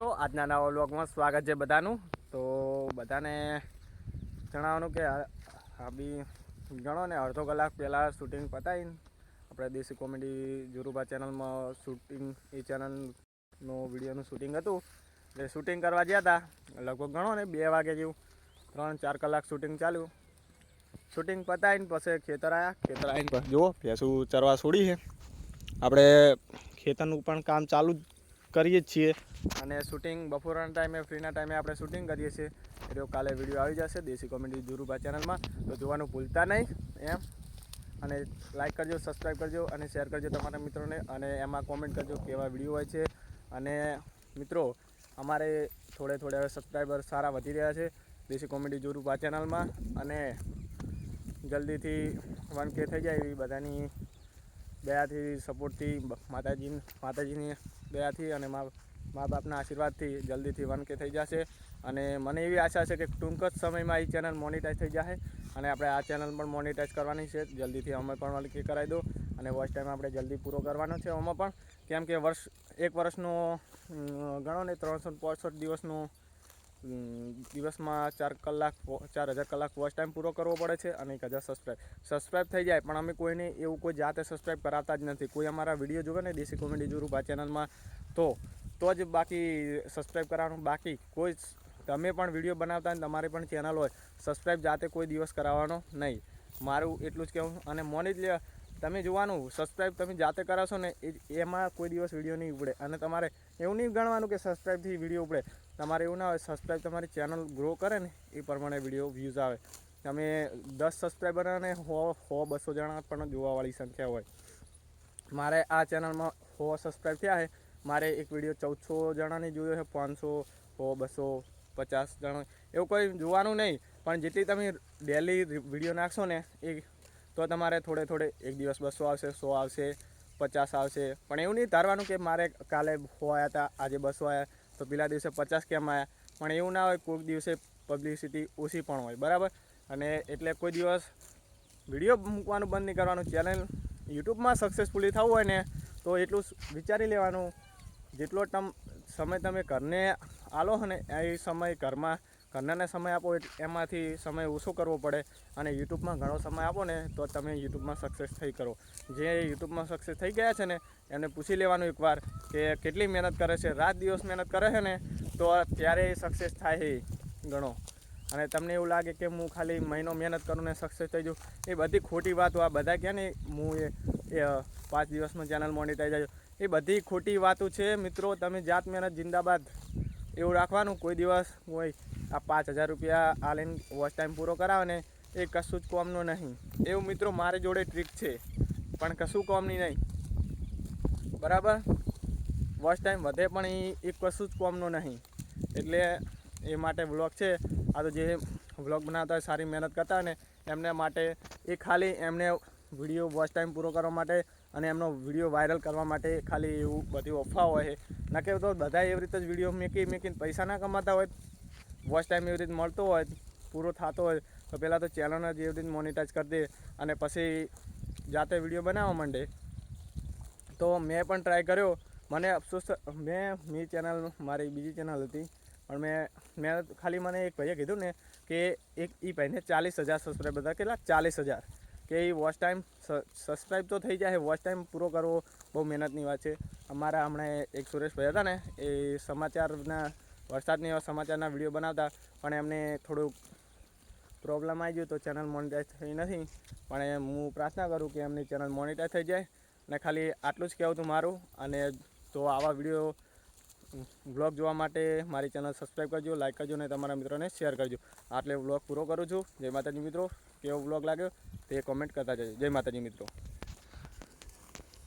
તો આજના નવા વ્લોગમાં સ્વાગત છે બધાનું. તો બધાને જણાવવાનું કે આ બી ગણો ને અડધો કલાક પહેલાં શૂટિંગ પતાવીને આપણે દેશી કોમેડી જુરુબા ચેનલમાં શૂટિંગ એ ચેનલનું વિડીયોનું શૂટિંગ હતું. એટલે શૂટિંગ કરવા ગયા હતા લગભગ ગણો ને બે વાગે જેવું ત્રણ ચાર કલાક શૂટિંગ ચાલ્યું. શૂટિંગ પતાવીને પછી ખેતર આવ્યા ખેતર આવીને જુઓ, ભેંસું ચરવા છોડી છે. આપણે ખેતરનું પણ કામ ચાલુ જ કરીએ જ છીએ. અને શૂટિંગ બપોરના ટાઈમે ફ્રીના ટાઈમે આપણે શૂટિંગ કરીએ છીએ. એટલે કાલે વીડિયો આવી જશે, દેશી કોમેડી ધુરુભા ચેનલમાં તો જોવાનું ભૂલતા નહીં, એમ. અને લાઈક કરજો સબસ્ક્રાઈબ કરજો અને શેર કરજો તમારા મિત્રોને. અને એમાં કોમેન્ટ કરજો કેવા વીડિયો હોય છે. અને મિત્રો, અમારે થોડે થોડે હવે સબસ્ક્રાઈબર સારા વધી રહ્યા છે, દેશી કોમેડી જુરુબા ચેનલમાં અને જલ્દીથી વન કે થઈ જાય એવી બધાની દયાથી સપોર્ટથી માતાજી માતાજીની દયાથી અને મા મા બાપના આશીર્વાદથી જલ્દીથી વન કે થઈ જશે. અને મને એવી આશા છે કે ટૂંક જ સમયમાં એ ચેનલ મોનિટાઈઝ થઈ જશે અને આપણે આ ચેનલ પણ મોનિટાઈઝ કરવાની છે. જલ્દીથી અમે પણ વન કરાવી દો અને વોચ ટાઈમ આપણે જલ્દી પૂરો કરવાનો છે અમે પણ. કેમ કે વર્ષ, એક વર્ષનો ગણો ને ત્રણસો દિવસનો દિવસમાં ચાર કલાક ચાર હજાર કલાક વોચ ટાઈમ પૂરો કરવો પડે છે અને એક હજાર સબસ્ક્રાઈબ સબસ્ક્રાઈબ થઈ જાય, પણ અમે કોઈને એવું કોઈ જાતે સબસ્ક્રાઈબ કરાવતા જ નથી. કોઈ અમારા વીડિયો જોવે ને દેશી કોમેડી જુરુબા ચેનલમાં તો તો જ બાકી સબસ્ક્રાઈબ કરાવવાનું બાકી. કોઈ તમે પણ વીડિયો બનાવતા અને તમારી પણ ચેનલ હોય સબસ્ક્રાઈબ જાતે કોઈ દિવસ કરાવવાનો નહીં. મારું એટલું જ કહેવું અને મોની જ તમે જોવાનું સબસ્ક્રાઈબ તમે જાતે કરાવશો ને એમાં કોઈ દિવસ વીડિયો નહીં ઉપડે. અને તમારે એવું નહીં ગણવાનું કે સબસ્ક્રાઈબથી વીડિયો ઉપડે. તમારે એવું ના હોય સબસ્ક્રાઈબ તમારી ચેનલ ગ્રો કરે ને, એ પ્રમાણે વીડિયો વ્યૂઝ આવે. તમે દસ સબસ્ક્રાઈબર અને સો સો બસો જણા પણ જોવાવાળી સંખ્યા હોય. મારે આ ચેનલમાં સો સબસ્ક્રાઈબ થયા છે. મારે એક વીડિયો ચૌદસો જણાની જોયો છે, પાંચસો સો બસો, પચાસ જણા. એવું કોઈ જોવાનું નહીં. પણ જેટલી તમે ડેલી વીડિયો નાખશો ને, એ તો તમારે થોડે થોડે એક દિવસ બસો આવશે, સો આવશે, પચાસ આવશે. પણ એવું નહીં ધારવાનું કે મારે કાલે સો આવ્યા હતા આજે બસો આવ્યા તો પેલા દિવસે પચાસ કેમ આવ્યા પણ એવું ના હોય કોઈક દિવસે પબ્લિસિટી ઓછી પણ હોય, બરાબર? અને એટલે કોઈ દિવસ વીડિયો મૂકવાનું બંધ નહીં કરવાનું. ચેનલ યુટ્યુબમાં સક્સેસફુલી થવું હોય ને, તો એટલું વિચારી લેવાનું. જેટલો તમ સમય તમે ઘરને આલો ને, એ સમય ઘરમાં ઘરનાને સમય આપો એમાંથી સમય ઓછો કરવો પડે અને યુટ્યુબમાં ઘણો સમય આપો ને તો તમે યુટ્યુબમાં સક્સેસ થઈ કરો. જે યુટ્યુબમાં સક્સેસ થઈ ગયા છે ને એમને પૂછી લેવાનું એકવાર કે કેટલી મહેનત કરે છે, રાત દિવસ મહેનત કરે છે ને, તો ત્યારે સક્સેસ થાય છે ઘણો. અને તમને એવું લાગે કે હું ખાલી મહિનો મહેનત કરું ને સક્સેસ થઈ જાઉં, એ બધી ખોટી વાતો આ બધા કહે ને, હું એ એ પાંચ દિવસમાં ચેનલ મોનિટાઈઝ જાય એ બધી ખોટી વાતો છે, મિત્રો, તમે જાત મહેનત, જિંદાબાદ. એવું રાખવાનું. કોઈ દિવસ કોઈ આ પાંચ હજાર રૂપિયા આ લઈને વોચ ટાઈમ પૂરો કરાવે ને એ કશું જ કોમનું નહીં. એવું મિત્રો મારી જોડે ટ્રીક છે. પણ કશું કોમની નહીં. બરાબર? વોચ ટાઈમ વધે પણ એ એ કશું જ કોમનું નહીં. એટલે એ માટે બ્લોગ છે. આ તો જે વ્લોગ બનાવતા હોય સારી મહેનત કરતા હોય ને એમને માટે એ ખાલી એમને વીડિયો વોચ ટાઈમ પૂરો કરવા માટે અને એમનો વીડિયો વાયરલ કરવા માટે ખાલી એવું બધી અફવા હોય છે. ના તો બધા એવી રીતે જ વીડિયો મેકી મેકીને પૈસા ના કમાતા હોય. વોચ ટાઈમ એવી રીતે મળતો હોય, પૂરો થતો હોય, તો પહેલાં તો ચેનલ જ એવી રીતે મોનિટાઈઝ કરી દે અને પછી જાતે વીડિયો બનાવવા માંડે. તો મેં પણ ટ્રાય કર્યો. મને અફસોસ મેં, મી ચેનલ, મારી બીજી ચેનલ હતી. પણ મેં મેં ખાલી મને એક ભાઈએ કીધું ને કે એક એ ભાઈને ચાલીસ હજાર સબસ્ક્રાઈબર હતા. કેટલા? ચાલીસ હજાર. કે એ વોચ ટાઈમ સબસ્ક્રાઈબ તો થઈ જાય વોચ ટાઈમ પૂરો કરવો બહુ મહેનતની વાત છે. અમારા હમણાં એક સુરેશભાઈ હતા ને, એ સમાચારના, વરસાદની એવા સમાચારના વીડિયો બનાવતા, પણ એમને થોડુંક પ્રોબ્લેમ આવી ગયું તો ચેનલ મોનિટાઈઝ થઈ નથી. પણ હું પ્રાર્થના કરું કે એમની ચેનલ મોનિટાઈઝ થઈ જાય. અને ખાલી આટલું જ કહેવું હતું મારું, અને તો આવા વીડિયો વ્લોગ જોવા માટે મારી ચેનલ સબસ્ક્રાઈબ કરજો લાઇક કરજો અને તમારા મિત્રોને શેર કરજો. આટલે વ્લોગ પૂરો કરું છું. જય માતાજી મિત્રો. કેવો વ્લોગ લાગ્યો તે કોમેન્ટ કરતા જજો. જય માતાજી મિત્રો.